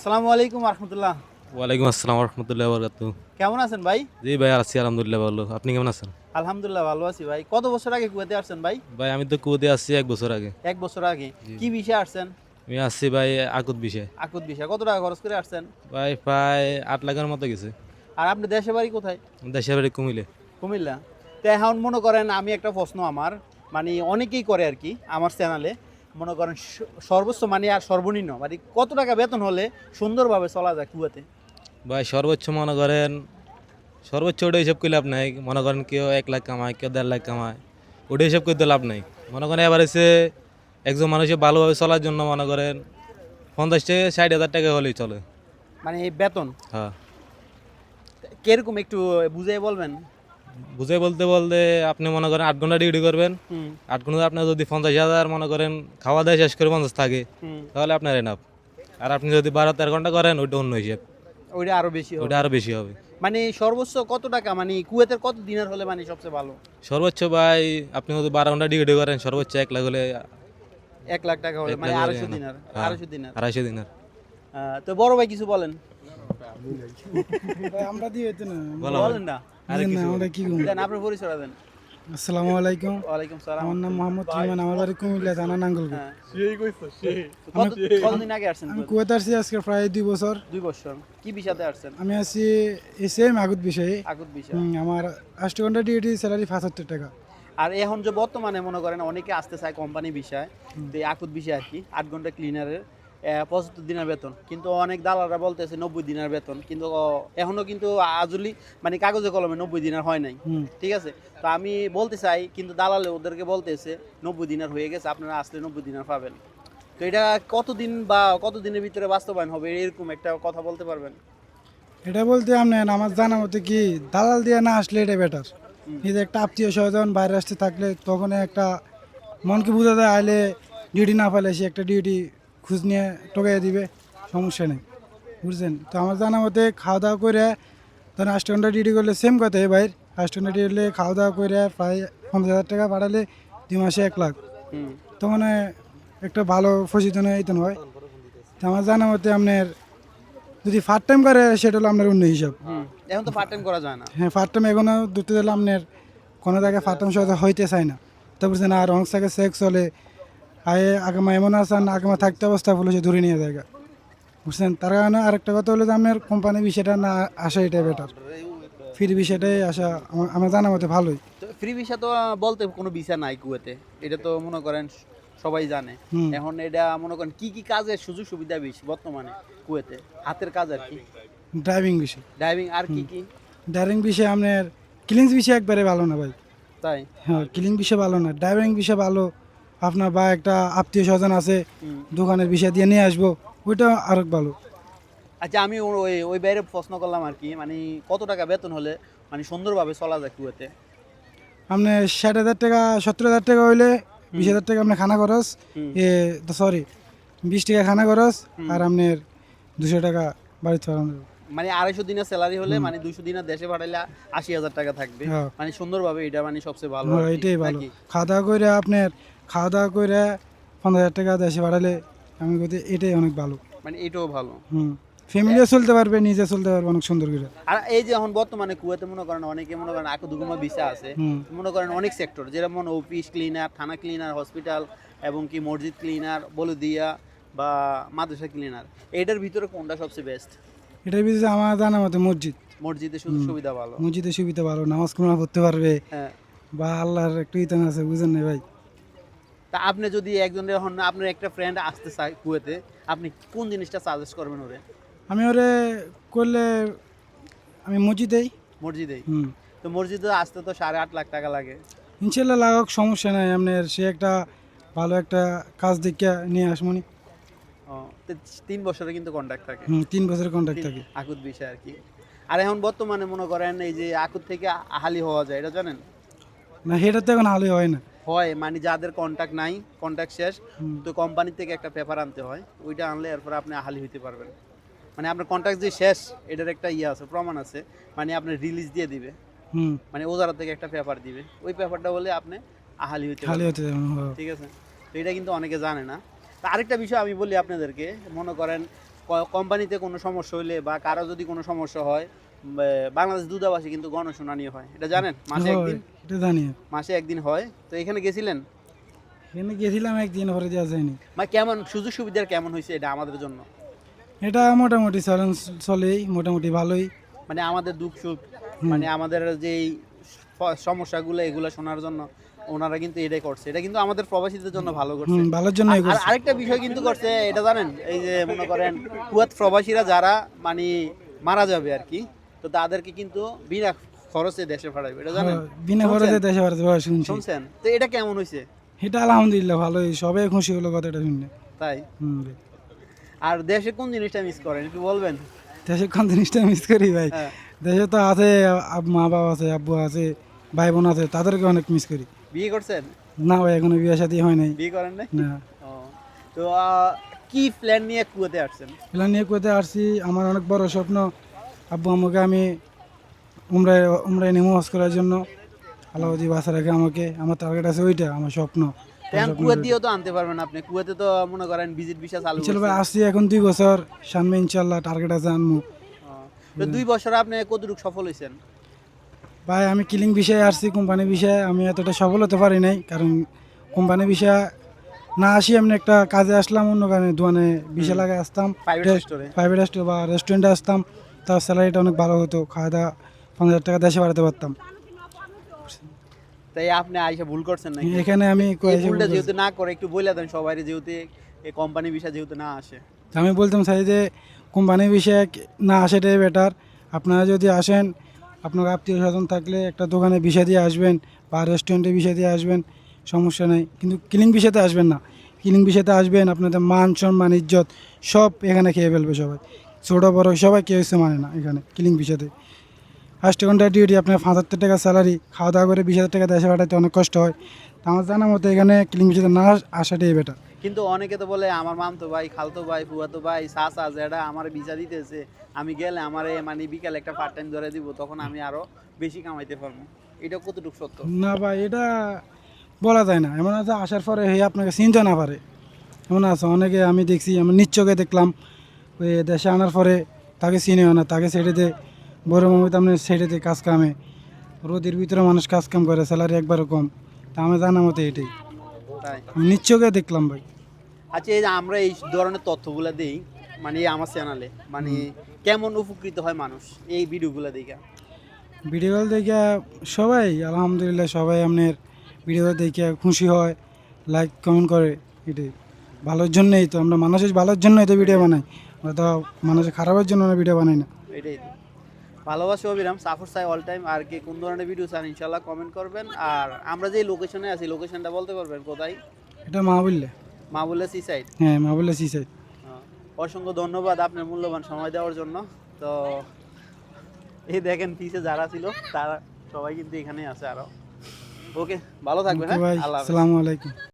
আসসালামু আলাইকুম রহমতুল্লাহ। ওয়ালাইকুম আসসালাম রহমতুল্লাহ বরকাত। কেমন আছেন ভাই? জি ভাই আছি আলহামদুলিল্লাহ ভালো। আপনি কেমন আছেন? আলহামদুলিল্লাহ ভালো আছি ভাই। কত বছর আগে কুয়েতে আসছেন ভাই? ভাই আমি তো কুয়াতে আসছি এক বছর আগে। এক বছর আগে। কি বিষয়ে আসছেন? আমি আসছি ভাই আকুত বিষয়ে। আকুত বিষয়। কত টাকা খরচ করে আসছেন? ভাই প্রায় আট লাখের মতো গেছে। আর আপনি দেশে বাড়ি কোথায়? দেশের বাড়ি কুমিলে কুমিল্লা। তো এখন মনে করেন আমি একটা প্রশ্ন আমার মানে অনেকেই করে আর কি আমার চ্যানেলে মনে করেন সর্বোচ্চ মানে আর সর্বনিম্ন মানে কত টাকা বেতন হলে সুন্দরভাবে চলা যায় কুয়াতে? ভাই সর্বোচ্চ মনে করেন সর্বোচ্চ ওটা হিসাব করে লাভ নাই। মনে করেন কেউ এক লাখ কামায় কেউ দেড় লাখ কামায় ওটা হিসাব করতে লাভ নাই। মনে করেন এবার এসে একজন মানুষের ভালোভাবে চলার জন্য মনে করেন পঞ্চাশ থেকে ষাট হাজার টাকা হলেই চলে। মানে এই বেতন? হ্যাঁ। কীরকম একটু বুঝিয়ে বলবেন? বুঝে বলতে বলতে আপনি মনে করেন আট ঘণ্টা ডিউটি করবেন। আট ঘণ্টা আপনার যদি পঞ্চাশ হাজার মনে করেন খাওয়া দাওয়া শেষ করে পঞ্চাশ থাকে তাহলে আপনার এনাফ আর আপনি যদি বারো তেরো ঘণ্টা করেন ওইটা অন্য হিসেব। ওইটা আরও বেশি হবে। ওইটা আরও বেশি হবে। মানে সর্বোচ্চ কত টাকা? মানে কুয়েতের কত দিনের হলে মানে সবচেয়ে ভালো? সর্বোচ্চ ভাই আপনি যদি বারো ঘণ্টা ডিউটি করেন সর্বোচ্চ এক লাখ হলে এক লাখ টাকা হলে মানে আড়াইশো। দিনার হ্যাঁ। আড়াইশো দিনার। আড়াইশো দিনের। তো বড় ভাই কিছু বলেন। আমরা দিয়ে হইতো না। বলেন না। আরে কিছু আমরা কি করব? দেন আপনার পরিচয় দেন। আসসালামু আলাইকুম। ওয়ালাইকুম সালাম। আমার নাম মোহাম্মদ রিমান আমার বাড়ি কুমিল্লা থানা নাঙ্গলকোট। তো কত- কতদিন আগে আসছেন আমি কুয়েত আসছি আজকে প্রায় দুই বছর। দুই বছর। কি বিষয়তে আসছেন? আমি আছি এসএম আগুত বিষয়ে। আগুত বিষয়। আমার আষ্ট ঘণ্টা ডিউটি স্যালারি টাকা। আর এখন যে বর্তমানে মনে করেন অনেকে আসতে চায় কোম্পানি বিষয় তো আকুত বিষয় আর কি আট ঘণ্টা ক্লিনারের পঁচাত্তর দিনের বেতন। কিন্তু অনেক দালালরা বলতেছে নব্বই দিনের বেতন। কিন্তু এখনও কিন্তু আজলি মানে কাগজে কলমে নব্বই দিনের হয় নাই। ঠিক আছে? তো আমি বলতে চাই কিন্তু দালালে ওদেরকে বলতেছে নব্বই দিনের হয়ে গেছে আপনারা আসলে নব্বই দিনের পাবেন। তো এটা কতদিন বা কত দিনের ভিতরে বাস্তবায়ন হবে এরকম একটা কথা বলতে পারবেন? এটা বলতে আপনি আমার জানা মতে কি দালাল দিয়ে না আসলে এটা বেটার। নিজে একটা আত্মীয় স্বজন বাইরে আসতে থাকলে তখন একটা মনকে বোঝা যায় আইলে ডিউটি না পেলে সে একটা ডিউটি খুঁজ নিয়ে টোকাই দিবে সমস্যা নেই। বুঝছেন? তো আমার জানা মতে খাওয়া দাওয়া করে ধরেন আষ্ট ঘণ্টা ডিউটি করলে সেম কথাই বাইর আষ্ট ঘণ্টা ডিউটি করলে খাওয়া দাওয়া করে প্রায় পঞ্চাশ হাজার টাকা বাড়ালে দুই মাসে এক লাখ। তো মানে একটা ভালো প্রশিক্ষণ এইতেন হয় তো আমার জানা মতে আপনার যদি ফার্স্ট টাইম করে সেটা হলো আপনার অন্য হিসাব। এখন তো পার্ট টাইম করা যায় না। হ্যাঁ ফার্স্ট টাইম এখনও ধরতে গেলে আপনার কোনো জায়গায় ফার্স্ট টাইম সহজে হইতে চায় না। তো বুঝছেন আর অনেক জায়গায় সেক্স হলে আয়ে আগামা এমন আছেন আগামা থাকতে অবস্থা পুলিশে ধরে নিয়ে যায় বুঝছেন? তার কারণে আরেকটা কথা হলো যে আমার কোম্পানি বিষয়টা না আসা এটাই বেটার ফ্রি বিষয়টাই আসা আমার- জানা মতে ভালোই। তো ফ্রি ভিসা তো বলতে কোনো ভিসা নাই কুয়েতে। এটা তো মনে করেন সবাই জানে। এখন এটা মনে করেন কি কি কাজের সুযোগ সুবিধা বেশি বর্তমানে কুয়েতে? হাতের কাজ আর কি। ড্রাইভিং বিষয়। ড্রাইভিং আর কি কি? ড্রাইভিং বিষয় আপনার ক্লিনস বিষয় একবারে ভালো না ভাই। তাই? হ্যাঁ ক্লিন বিষয় ভালো না ড্রাইভিং বিষয় ভালো। আপনার বা একটা আত্মীয় স্বজন আছে দোকানের বিষয় দিয়ে নিয়ে আসব ওইটা আরও ভালো। আচ্ছা আমি ওই ওই বাইরে প্রশ্ন করলাম আর কি মানে কত টাকা বেতন হলে মানে সুন্দরভাবে চলা যায় কুয়েতে? আপনার ষাট হাজার টাকা সত্তর হাজার টাকা হইলে বিশ হাজার টাকা আপনার খানা খরচ। এ সরি বিশ টাকা খানা খরচ আর আপনার দুশো টাকা বাড়িতে পাঠানো যাবে। মানে আড়াইশো দিনের স্যালারি হলে মানে দুইশো দিনের দেশে পাঠাইলে আশি হাজার টাকা থাকবে। হ্যাঁ। মানে সুন্দরভাবে এটা মানে সবচেয়ে ভালো হ্যাঁ, এটাই ভালো। খাওয়া দাওয়া করে আপনার খাওয়া দাওয়া করে পনেরো হাজার টাকা দেশে বাড়ালে আমি বলতে এটাই অনেক ভালো। মানে এটাও ভালো। হুম। ফ্যামিলিও চলতে পারবে নিজে চলতে পারবে অনেক সুন্দর করে। আর এই যে এখন বর্তমানে কুয়েতে মনে করেন অনেকে মনে করেন আকু দুগুমা ভিসা আছে মনে করেন অনেক সেক্টর যেমন অফিস ক্লিনার থানা ক্লিনার হসপিটাল এবং কি মসজিদ ক্লিনার বলদিয়া বা মাদ্রাসা ক্লিনার এইটার ভিতরে কোনটা সবচেয়ে বেস্ট এটার বিষয়ে আমার জানা মতে মসজিদ। মসজিদে সুবিধা ভালো। মসজিদে সুবিধা ভালো নামাজ কোরআন পড়তে পারবে। হ্যাঁ। বা আল্লাহর একটু ইতান আছে বুঝেন না ভাই? তা আপনি যদি একজনের এখন আপনার একটা ফ্রেন্ড আসতে চায় কুয়েতে আপনি কোন জিনিসটা সাজেস্ট করবেন ওরে? আমি ওরে করলে আমি মসজিদেই। মসজিদেই? হুম। তো মসজিদে আসতে তো সাড়ে আট লাখ টাকা লাগে। ইনশাল্লাহ লাগাক সমস্যা নাই। আপনার সে একটা ভালো একটা কাজ দেখে নিয়ে আসমনি। তিন বছরে কিন্তু কন্ট্যাক্ট থাকে। তিন বছরের কন্ট্যাক্ট থাকে। আকুত বিষয় আর কি। আর এখন বর্তমানে মনে করেন এই যে আকুত থেকে আহালি হওয়া যায় এটা জানেন? না সেটা তো এখন হালই হয় না। হয় মানে যাদের কন্ট্যাক্ট নাই কন্ট্যাক্ট শেষ তো কোম্পানি থেকে একটা পেপার আনতে হয় ওইটা আনলে এরপর আপনি আহালি হইতে পারবেন। মানে আপনার কন্ট্যাক্ট যে শেষ এটার একটা ইয়ে আছে প্রমাণ আছে মানে আপনি রিলিজ দিয়ে দিবে। মানে ওজারা থেকে একটা পেপার দিবে। ওই পেপারটা বলে আপনি আহালি হতে না, হ্যাঁ। ঠিক আছে? তো এটা কিন্তু অনেকে জানে না। আরেকটা বিষয় আমি বলি আপনাদেরকে মনে করেন কোম্পানিতে কোনো সমস্যা হইলে বা কারও যদি কোনো সমস্যা হয় বাংলাদেশ দূতাবাসে কিন্তু গণশুনানি হয়। এটা জানেন? মাসে একদিন? এটা জানি। মাসে একদিন হয়। তো এখানে গেছিলেন? এখানে গেছিলাম একদিন পরে যাওয়া যায়নি। মানে কেমন সুযোগ সুবিধার কেমন হয়েছে এটা আমাদের জন্য? এটা মোটামুটি চলেন চলেই মোটামুটি ভালোই। মানে আমাদের দুঃখ সুখ মানে আমাদের যেই সমস্যাগুলো এগুলো শোনার জন্য ওনারা কিন্তু এটাই করছে। এটা কিন্তু আমাদের প্রবাসীদের জন্য ভালো করছে। ভালোর জন্য আর- আর আরেকটা বিষয় কিন্তু করছে এটা জানেন এই যে মনে করেন কুয়াত প্রবাসীরা যারা মানে মারা যাবে আর কি তো তাদেরকে কিন্তু বিনা খরচে দেশে পাঠাবে এটা জানেন? বিনা শুনছেন? খরচে দেশে পারা শুনছি। শুনছেন? তো এটা কেমন হয়েছে এটা আলহামদুলিল্লাহ ভালোই সবাই খুশি হলো কথাটা শুনে তাই? আর দেশে কোন জিনিসটা মিস করেন একটু বলবেন? দেশে কোন জিনিসটা মিস করি ভাই? হ্যাঁ। দেশে তো আছে মা বাবা আছে আব্বু আছে ভাই বোন আছে তাদেরকে অনেক মিস করি। বিয়ে করছেন? না ভাই এখনও বিয়ে শাদী হয় নাই। বিয়ে করেন নাই? না। তো কি প্ল্যান নিয়ে কুয়াতে আসছেন? প্ল্যান নিয়ে কোথায় আসছি। আমার অনেক বড় স্বপ্ন। আব্বু আম্মুকে আমি উমরায় উমরায় নেমো হজ করার জন্য। আল্লাহ যদি বাসা রাখে আমাকে আমার টার্গেট আছে ওইটা আমার স্বপ্ন। দিয়েও তো আনতে পারবেন আপনি। কুয়াতে তো মনে করেন ভিজিট ভিসা চালু চলো ভাই আসছি এখন দুই বছর। সামনে ইনশাল্লাহ টার্গেট আছে তো দুই বছর আপনি কতটুকু সফল হয়েছেন? ভাই আমি কিলিং বিষয়ে আসছি কোম্পানি বিষয়ে। আমি এতটা সফল হতে পারি নাই কারণ কোম্পানি বিষয়ে না আসি এমনি একটা কাজে আসলাম অন্য কারণে দোকানে বিষয় লাগে আসতাম। প্রাইভেট স্টোরে প্রাইভেট রেস্টুরেন্ট বা রেস্টুরেন্টে আসতাম তার স্যালারিটা অনেক ভালো হতো খাওয়া দাওয়া পাঁচ হাজার টাকা দেশে বাড়াতে পারতাম। তাই আপনি আইসা ভুল করছেন নাকি? এখানে আমি ভুলটা যেহেতু না করে একটু বলে দেন সবাই যেহেতু এই কোম্পানি বিষয় যেহেতু না আসে। আমি বলতাম স্যার যে কোম্পানি বিষয়ে না আসাটাই বেটার আপনারা যদি আসেন আপনার আত্মীয় স্বজন থাকলে একটা দোকানে বিষয় দিয়ে আসবেন বা রেস্টুরেন্টে বিষয় দিয়ে আসবেন, সমস্যা নেই। কিন্তু কিলিং বিষয়তে আসবেন না। কিলিং বিষয়তে আসবেন, আপনাদের মান, সম্মান, ইজ্জত সব এখানে খেয়ে ফেলবে সবাই। ছোটো, বড় সবাই কেউ এসে মানে না এখানে কিলিং বিষয়তে। ফার্স্ট ঘণ্টা ডিউটি আপনার পাঁচ হাজার টাকা স্যালারি খাওয়া দাওয়া করে বিশ হাজার টাকা দেশে পাঠাতে অনেক কষ্ট হয়। আমার জানা মতো এখানে কিলিং বিষয়তে না আসাটাই বেটার কিন্তু অনেকে তো বলে, আমার মামতো ভাই, খালতো ভাই ফুয়াতো ভাই, সাসা জেডা আমার ভিসা দিতেছে। আমি গেলে আমার মানে বিকালে একটা পার্ট টাইম ধরে দিব, তখন আমি আরও বেশি কামাইতে পারব। এটা কতটুকু সত্য? না ভাই, এটা বলা যায় না। এমন আছে, আসার পরে হে আপনাকে চিনতে না পারে। এমন আছে, অনেকে আমি দেখছি, আমি নিচ্চকে দেখলাম, ওই দেশে আনার পরে তাকে চিনেও না, তাকে দে, বড় মামি তামনে ছেড়ে দে, কাজ কামে। রোদের ভিতরে মানুষ কাজ কাম করে স্যালারি একবারও কম। তা আমি জানা মতো এটাই। আমি দেখলাম ভাই। আচ্ছা এই যে আমরা এই ধরনের তথ্যগুলো দেই মানে আমার চ্যানেলে মানে কেমন উপকৃত হয় মানুষ এই ভিডিওগুলো দেখে? ভিডিও দেখে সবাই আলহামদুলিল্লাহ সবাই আপনার ভিডিও দেখে খুশি হয় লাইক কমেন্ট করে এটাই। ভালোর জন্যই তো আমরা মানুষের ভালোর জন্যই তো ভিডিও বানাই। তো মানুষের খারাপের জন্য ভিডিও বানাই না। এটাই। ভালোবাসি অবিরাম সাফর সাই অল টাইম আর কি কোন ধরনের ভিডিও চান ইনশাল্লাহ কমেন্ট করবেন। আর আমরা যে লোকেশনে আছি লোকেশনটা বলতে পারবেন কোথায়? এটা মা বললে সি সাইড হ্যাঁ মা বললে সি সাইড অসংখ্য ধন্যবাদ আপনার মূল্যবান সময় দেওয়ার জন্য। তো এই দেখেন পিছে যারা ছিল তারা সবাই কিন্তু এখানেই আছে আরও। ওকে ভালো থাকবেন হ্যাঁ? আল্লাহ। আসসালামু আলাইকুম।